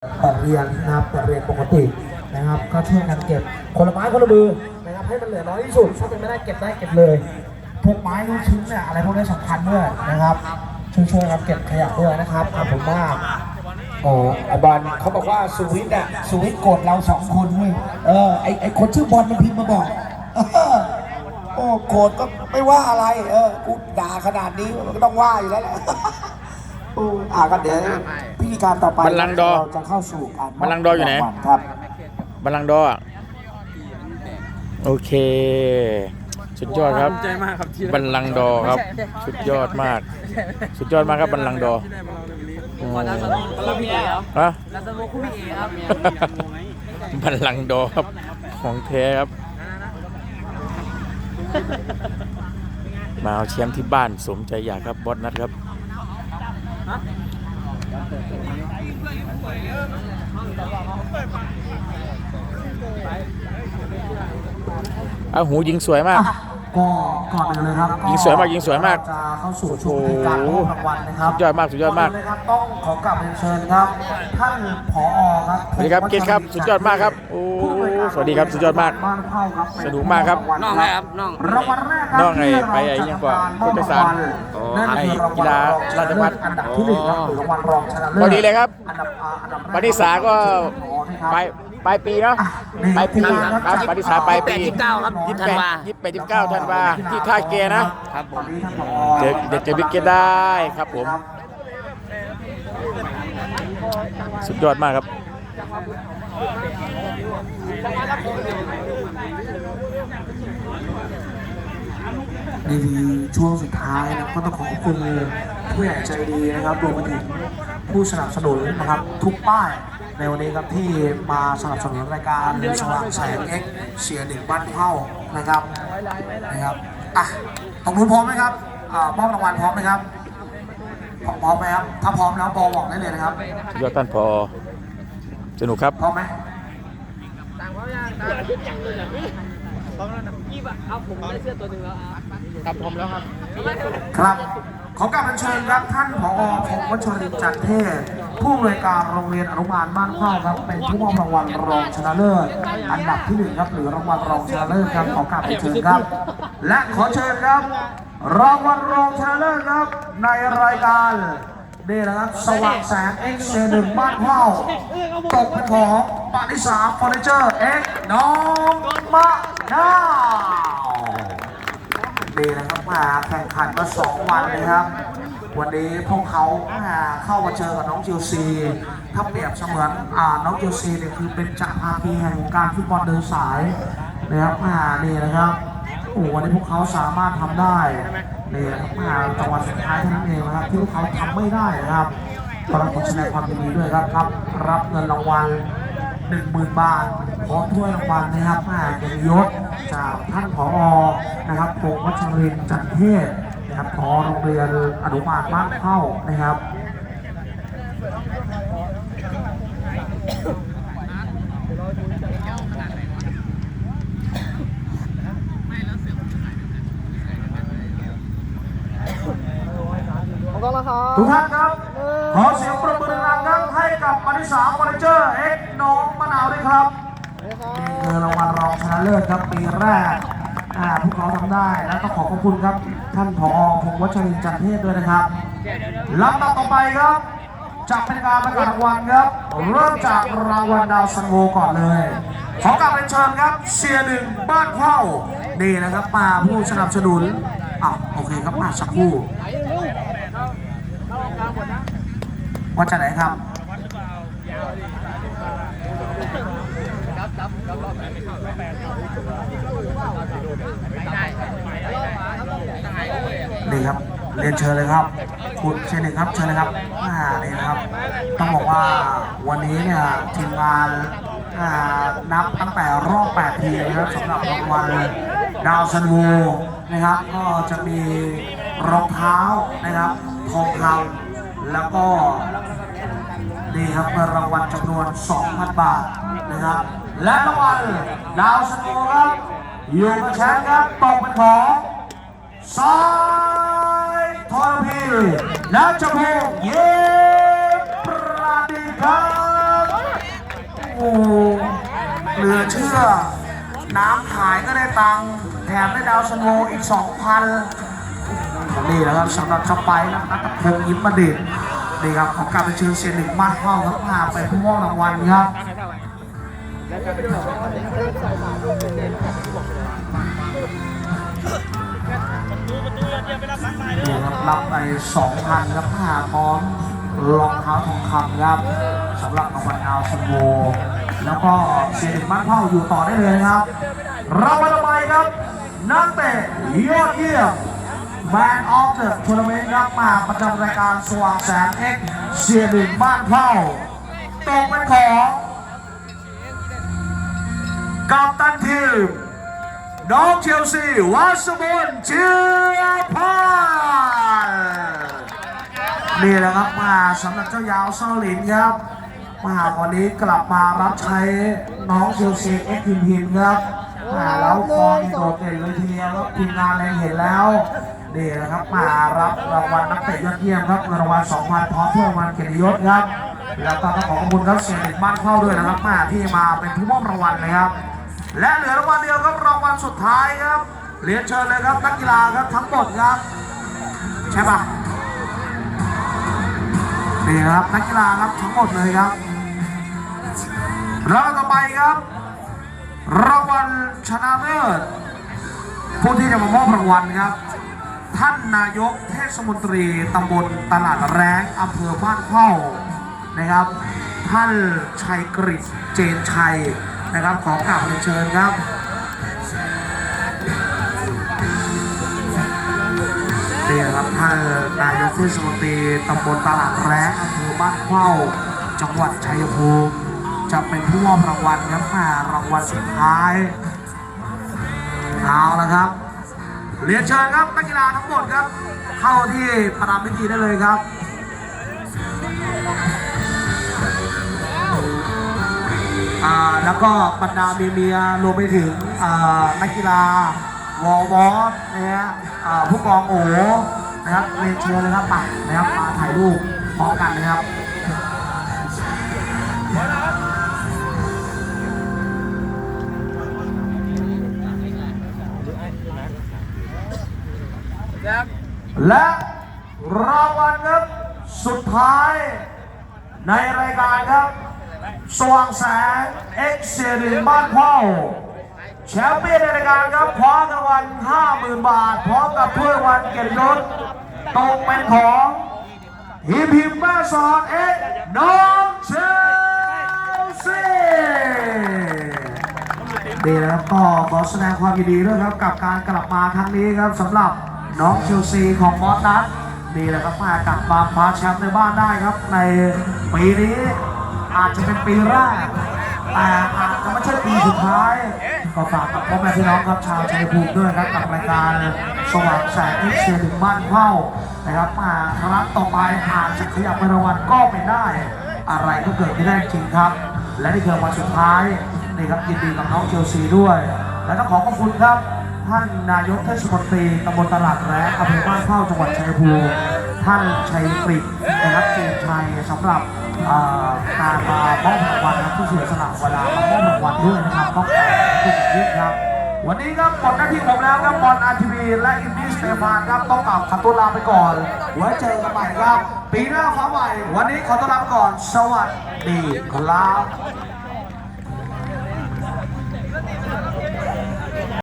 เปิดเรียนนะครับเปิดเรียนปกตินะครับ ก็ช่วยกันเก็บคนละไม้คนละมือนะครับให้มันเหลือน้อยที่สุดถ้าเป็นไม่ได้เก็บได้เก็บเลยพวกไม้ทุกชิ้นเนี่ยอะไรพวกนี้สำคัญด้วยนะครับ ช่วยๆกันเก็บขยะด้วยนะครับขอบคุณมากเออไอบอลเขาบอกว่าสวิตอะสวิตโกรธเราสองคนเว้ยเออไอไอคนชื่อบอลมันพิมพ์มาบอกโอ้โกรธก็ไม่ว่าอะไร เออกูด่าขนาดนี้มันก็ต้องว่าอยู่แล้วแหละอ้อ่ากันเดี๋ยว ธีการต่อไปบัลลังก์ดอเราจะเข้าสู่การมบบัลลังก์ดออยู่ไหน รางวัลครับ บัลลังก์ดอร์อะโอเค สุดยอดครับภูมิใจมากครับที่ได้บัลลังก์ดอร์ครับ สุดยอดมาก สุดยอดมากครับบัลลังก์ดอร์ที่ได้มาลองในวันนี้อืมลาซาโมคู่พี่เอเหรอฮะลาซาโมคู่พี่เอครับบัลลังก์ดอร์ครับของแท้ครับ มาเอาแชมป์ที่บ้านสมใจอยากครับบอสนัทครับ เอาหูยิงสวยมาก ก็ก่อนอื่นเลยครับยิงสวยมากยิงสวยมากจะเข้าสู่ช่วงพิธีการมอบรางวัลนะครับสุดยอดมากสุดยอดมากนนเลยครับต้องขอกลับเรียนเชิญครับท่านผอครับสวัสดีครับเกศครับสุดยอดมากครับโอ้สวัสดีครับสุดยอดมากบ้านเข้าครับสนุกมากครับน้องอะไรครับน้องรางวัลแรกครับน้องไอ้ที่ไปไอ้เรายังจะกว่าทำกรมอบพุทธศาสตร์นั่นคือรางวัลกีฬาราชภัฏอันดับที่หนึ่งครับหรือรางวัลรองชนะเลิศพอดีเลยครับอันดับอ่าอันดับแรปฏิสาก็ปลาย ปลายปีเนาะปลายปีครับปฏิสาปลายปียี่สิบเก้าครับยี่สิบธันวายี่สิบแปดยี่สิบเก้าธันวาที่ท่าเกนะครับผมเด็กเด็กจะบิ๊กเกตได้ครับผม สุดยอดมากครับนี่คือช่วงสุดท้ายนะก็ต้องขอขอบคุณผู้ใหญ่ใจดีนะครับรวมไปถึง ผู้สนับสนุนนะครับทุกป้ายในวันนี้ครับที่มาสนับสนุนรายการเรียนสว่างแสงเอ็กเสียหนึ่งบ้านเข้านะครับนะครับอะตรงนู้นพร้อมไหมครับอ่ามอบรางวัลพร้อมไหมครับพร้อมพร้อมไหมครับถ้าพร้อมแล้วบอบอกได้เลยนะครับสุดยอดท่านพอสนุกครับพร้อมไหมครับผมแล้วครับครับ ขอกราบเรียนเชิญครับท่านผอพงษ์วัชรินจันเทศ ผู้อำนวยการโรงเรียนอนุบาลบ้านข้าครับ เป็นผู้มอบรางวัลรองชนะเลิศ อันดับที่หนึ่งครับหรือรางวัลรองชนะเลิศครับขอกราบเรียนเชิญครับ และขอเชิญครับ รางวัลรองชนะเลิศครับ ในรายการนี่นะครับสว่างแสงเอ็กซ์หนึ่งบ้านเข้าตกเป็นของปานิสาเฟอร์นิเจอร์เอ็กน้องมะนาว ดีนะครับมาแข่งขันมาสองวันเลยครับ วันนี้พวกเขาเข้ามาเจอกับน้องจิวซีถ้าเปรียบเสมือนอน้องจิวซีเนี่ยคือเป็นจักรพรรดิแห่งวงการฟุตบอลเดินสายนะครับอ่านี่นะครับโอ้วันนี้พวกเขาสามารถทำได้นี่นะครับอ่าจังหวะสุดท้ายท่านั้นเองนะครับที่พวกเขาทำไม่ได้นะครับก็ต้องขอแสดงความยินดีด้วยครับครับรับเงินรางวัลหนึ่งหมื่นบาทพร้อมถ้วยรางวัลนะครับมาเกียรติยศ จากท่านผอนะครับพงษ์วัชรินทร์จันเทศนะครับพอโรงเรียนอนุบาลบ้านเข้านะครับต้องแล้วครับทุกท่านครับ ขอเสียงปรบมือดังๆครับให้กับปณิสาฟอร์นิเจอร์เอ็กซ์น้องมะนาวด้วยครับ นี่คือรางวัลรองชนะเลิศครับปีแรกพวกเขาทำได้และต้องขอขอบคุณครับ ท่านผอพงวัชรินจันเทศด้วยนะครับลำดับต่อไปครับจะเป็นการประกาศรางวัลครับ เริ่มจากรางวัลดาวซันโวก่อนเลย ขอกราบเรียนเชิญครับเชียร์หนึ่งบ้านเข้านี่นะครับมาผู้สนับสนุนอะโอเคครับมาสักครู่ว่าจะไหนครับ นี่ครับเรียนเชิญเลยครับคุณเชนหนึ่งครับเชิญเลยครับอ่านี่นะครับ ต้องบอกว่าวันนี้เนี่ยทีมงานอ่านับตั้งแต่รอบ 8 ทีมนะครับสำหรับรางวัลดาวซันโวนะครับ ก็จะมีรองเท้านะครับทองคำแล้วก็นี่ครับเงินรางวัลจำนวน 2,000 บาทนะครับ และรางวัลดาวสโนครับอยู่กับแชมป์ครับตกเป็นของสายทอร์พีและจมูกเย็บประดิครับโอ้เหลือเชื่อ น้ำขายก็ได้ตังค์แถมได้ดาวสโนอีก 2,000 นี่แหละครับสำหรับสไปนะนัทพงศ์ยิ้มประดิษฐ์นี่ครับของการเป็นเชิญเซียนหนึ่งมาเข้าครับพาไปผู้มอบรางวัลครับ นี่ครับรับไป2,000ครับผ้าพร้อมรองเท้าทองคำครับสำหรับรางวัลดาวซันโวแล้วก็เสียดิบ้านเผ่าอยู่ต่อได้เลยครับรางวัลต่อไปครับ นักเตะยอดเยี่ยม Man of the Tournament ครับมาประจำรายการสว่างแสงเอ็กเสียดิบ้านเผ่าตกเป็นของ กัปตันทีม น้องเชลซีวัสบุญเชื้อพานนี่แหละครับมาสำหรับเจ้ายาวเซาหลินครับมาวันนี้กลับมารับใช้น้องเชลซีเอ็กซ์พิมพิมครับมาแล้วฟอร์มโดดเด่นเลยทีเดียวครับทีมงานเลยเห็นแล้วนี่แหละครับมารับรางวัลนักเตะยอดเยี่ยมครับรางวัล2,000พร้อมถ้วยรางวัลเกียรติยศครับแล้วก็ต้องขอขอบคุณครับเสียงเด็กบ้านเข้าด้วยนะครับมาที่มาเป็นผู้มอบรางวัลนะครับ และเหลือรางวัลเดียวครับรางวัลสุดท้ายครับเรียนเชิญเลยครับนักกีฬาครับทั้งหมดครับใช่ปะนี่ครับนักกีฬาครับทั้งหมดเลยครับรางวัลต่อไปครับรางวัลชนะเลิศผู้ที่จะมามอบรางวัลครับ ท่านนายกเทศมนตรีตำบลตลาดแรงอำเภอบ้านเข้านะครับ ท่านชัยกฤษเจนชัย นะครับ ขอกราบเรียนเชิญครับนี่ครับท่านนายกเทศมนตรีตำบลตลาดแร้อำเภอบ้านเข้าจังหวัดชัยภูมิจะเป็นผู้มอบรางวัลครับมารางวัลสุดท้ายเอาละครับเรียนเชิญครับนักกีฬาทั้งหมดครับ เข้าที่ประดามพิธีได้เลยครับ อ่าแล้วก็บรรดาเมียเมียๆรวมไปถึงอ่านักกีฬาวอลวอสนะฮะอ่าผู้กองโอนะครับเรียนเชิญเลยครับมานะครับมาถ่ายรูปพร้อมกันนะครับและรางวัลครับสุดท้ายในรายการครับ สว่างแสงเอ็กซ์เซรีบ้านเข้าแชมเปี้ยนในรายการครับคว้ารางวัล50,000 บาท พร้อมกับถ้วยรางวัลเกียรติยศตกเป็นของทีมพิมแม่สอนเอ็กน้องเชลซีดีนะครับก็ขอแสดงความยินดีด้วยครับกับการกลับมาครั้งนี้ครับสำหรับน้องเชลซีของมอสนัทนี่และครับมากลับมาคว้าแชมป์ในบ้านได้ครับในปีนี้ อาจจะเป็นปีแรก แต่อาจจะไม่ใช่ปีสุดท้ายก็ฝากกับพ่อแม่พี่น้องครับชาวชัยภูมิด้วยครับกับรายการสว่างแสงเอ็กซ์เชียร์ถึงบ้านเข้านะครับมาครั้งต่อไปอาจจะขยับเงินรางวัลก็เป็นได้ อะไรก็เกิดขึ้นได้จริงครับ และนี่คือวันสุดท้ายนี่ครับยินดีกับน้องเชลซีด้วย และต้องขอขอบคุณครับท่านนายกเทศมนตรีตำบลตลาดแร้อำเภอบ้านเข้าจังหวัดชัยภูมิท่านชัยปรินะครับเจนชัยสำหรับ เอ่อการมามอบรางวัลนะผู้เสียสละเวลามามอบรางวัลด้วยนะครับต้องขอบคุณยิ่งครับ วันนี้ครับหมดหน้าที่ผมแล้วครับบอลอาร์ทีวีและอินดี้สเตฟานครับต้องกลับขอตัวลาไปก่อนไว้เจอกันใหม่ครับ ปีหน้าฟ้าใหม่วันนี้ขอตัวลาไปก่อน สวัสดีครับ